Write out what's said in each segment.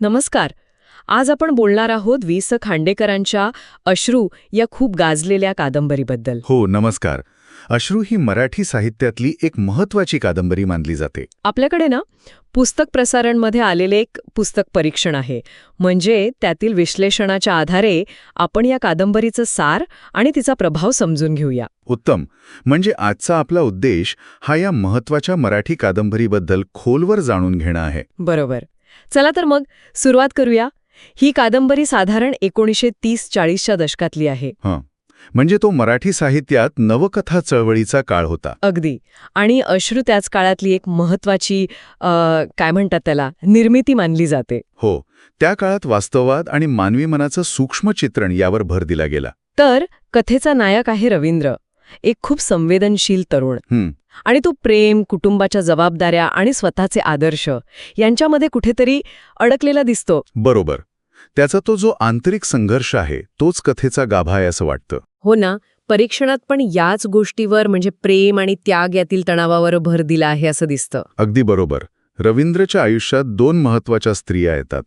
नमस्कार. आज आपण बोलणार आहोत वि स खांडेकरांच्या अश्रू या खूप गाजलेल्या कादंबरीबद्दल. हो नमस्कार. अश्रू ही मराठी साहित्यातली एक महत्वाची कादंबरी मानली जाते. आपल्याकडे ना पुस्तक प्रसारणमध्ये आलेले एक पुस्तक परीक्षण आहे. म्हणजे त्यातील विश्लेषणाच्या आधारे आपण या कादंबरीचं सार आणि तिचा प्रभाव समजून घेऊया. उत्तम. म्हणजे आजचा आपला उद्देश हा या महत्त्वाच्या मराठी कादंबरीबद्दल खोलवर जाणून घेणं आहे. बरोबर. चला तर मग सुरुवात करूया. ही कादंबरी साधारण एकोणीसशे तीस चाळीसच्या दशकातली आहे. हं. म्हणजे तो मराठी साहित्यात नवकथा चळवळीचा काळ होता. अगदी. आणि अश्रू त्याच काळातली एक महत्वाची काय म्हणतात त्याला निर्मिती मानली जाते. हो. त्या काळात वास्तववाद आणि मानवी मनाचं सूक्ष्म चित्रण यावर भर दिला गेला. तर कथेचा नायक आहे रवींद्र एक खूप संवेदनशील तरुण. आणि तो प्रेम कुटुंबाच्या जबाबदाऱ्या आणि स्वतःचे आदर्श यांच्यामध्ये कुठेतरी अडकलेला दिसतो. बरोबर. त्याचा तो जो आंतरिक संघर्ष आहे तोच कथेचा गाभा आहे असं वाटतं. हो ना. परीक्षणात पण याच गोष्टीवर म्हणजे प्रेम आणि त्याग यातील तणावावर भर दिला आहे असं दिसतं. अगदी बरोबर. रवींद्रच्या आयुष्यात दोन महत्त्वाच्या स्त्रिया येतात.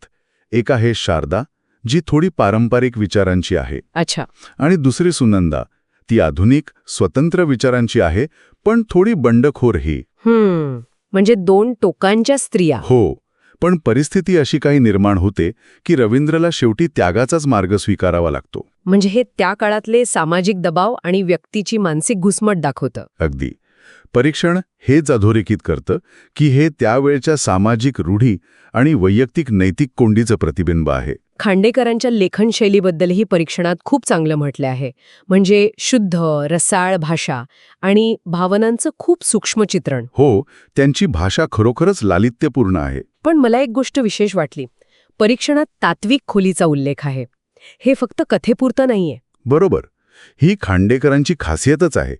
एक आहे शारदा जी थोडी पारंपरिक विचारांची आहे. अच्छा. आणि दुसरी सुनंदा ती आधुनिक स्वतंत्र विचारांची आहे पण थोडी बंडखोरही. म्हणजे दोन टोकांच्या स्त्रिया. हो पण परिस्थिती अशी काही निर्माण होते की रवींद्रला शेवटी त्यागाचाच मार्ग स्वीकारावा लागतो. म्हणजे हे त्या काळातले सामाजिक दबाव आणि व्यक्तीची मानसिक घुसमट दाखवतं. अगदी. परीक्षण हेच अधोरेखित करतं की हे त्यावेळच्या सामाजिक रूढी आणि वैयक्तिक नैतिक कोंडीचं प्रतिबिंब आहे. खांडेकरांच्या लेखनशैलीबद्दलही परीक्षणात खूप चांगलं म्हटलं आहे. म्हणजे शुद्ध रसाळ भाषा आणि भावनांचं खूप सूक्ष्म चित्रण हो त्यांची भाषा खरोखरच लालित्यपूर्ण आहे. पण मला एक गोष्ट विशेष वाटली. परीक्षणात तात्विक खोलीचा उल्लेख आहे. हे फक्त कथेपुरतं नाहीये. बरोबर. ही खांडेकरांची खासियतच आहे.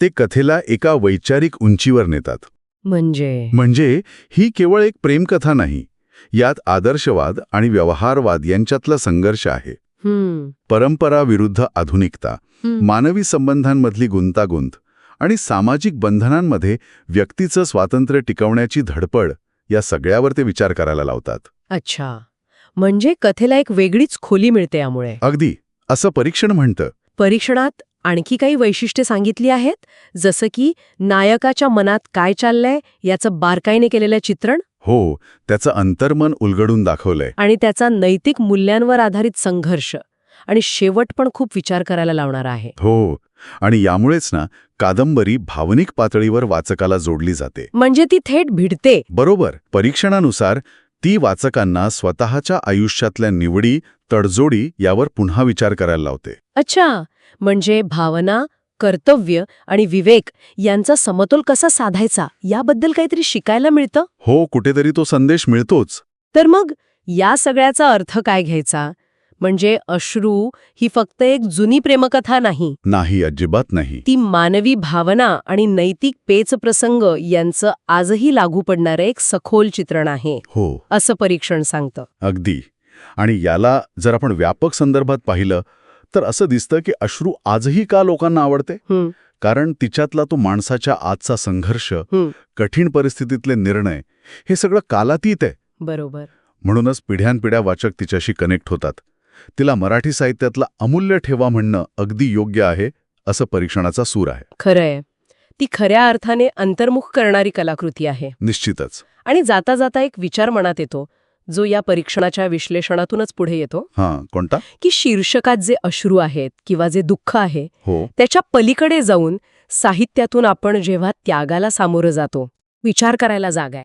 ते कथेला एका वैचारिक उंचीवर नेतात. म्हणजे? म्हणजे ही केवळ एक प्रेमकथा नाही यात आदर्शवाद आणि व्यवहारवाद यांच्यातला संघर्ष आहे. हम्म. परंपरा विरुद्ध आधुनिकता. मानवी संबंधांमधली गुंतागुंत आणि सामाजिक बंधनांमध्ये व्यक्तीचं स्वातंत्र्य टिकवण्याची धडपड या सगळ्यावर ते विचार करायला लावतात. अच्छा. म्हणजे कथेला एक वेगळीच खोली मिळते यामुळे. अगदी. असं परीक्षण म्हणतं. परीक्षणात आणखी काही वैशिष्ट्ये सांगितली आहेत? जसं की नायकाच्या मनात काय चाललंय याचं बारकाईने केलेलं चित्रण? हो त्याचं अंतर्मन उलगडून दाखवलंय. आणि त्याचा नैतिक मूल्यांवर आधारित संघर्ष. आणि शेवट पण खूप विचार करायला लावणारा आहे. हो आणि यामुळेच ना कादंबरी भावनिक पातळीवर वाचकाला जोडली जाते. म्हणजे ती थेट भिडते. बरोबर परीक्षणानुसार ती वाचकांना स्वतःच्या आयुष्यातल्या निवडी तडजोडी यावर पुन्हा विचार करायला लावते. अच्छा म्हणजे भावना कर्तव्य आणि विवेक यांचा समतोल कसा साधायचा याबद्दल काहीतरी शिकायला मिळतं? हो कुठेतरी तो संदेश मिळतोच. तर मग या सगळ्याचा अर्थ काय घ्यायचा? म्हणजे अश्रू ही फक्त एक जुनी प्रेमकथा नाही. नाही अजिबात नाही. ती मानवी भावना आणि नैतिक पेच प्रसंग यांचं आजही लागू पडणारं एक सखोल चित्रण आहे हो. असं परीक्षण सांगतं. अगदी. आणि याला जर आपण व्यापक संदर्भात पाहिलं तर असं दिसतं की अश्रू आजही का लोकांना आवडते? कारण तिच्यातला तो माणसाच्या आजचा संघर्ष कठीण परिस्थितीतले निर्णय हे सगळं कालातीत आहे. बरोबर. म्हणूनच पिढ्यानपिढ्या वाचक तिच्याशी कनेक्ट होतात. तिला मराठी साहित्यातला अमूल्य ठेवा म्हणणं अगदी योग्य आहे असं परीक्षणाचा सूर आहे. खरंय. ती खऱ्या अर्थाने अंतर्मुख करणारी कलाकृती आहे. निश्चितच. आणि जाता जाता एक विचार मनात येतो जो या परीक्षणाच्या विश्लेषणातूनच पुढे येतो. हां कोणता? की शीर्षकात जे अश्रू आहेत किंवा जे दुःख आहे हो. त्याच्या पलीकडे जाऊन साहित्यातून आपण जेव्हा त्यागाला सामोरं जातो विचार करायला जागा आहे.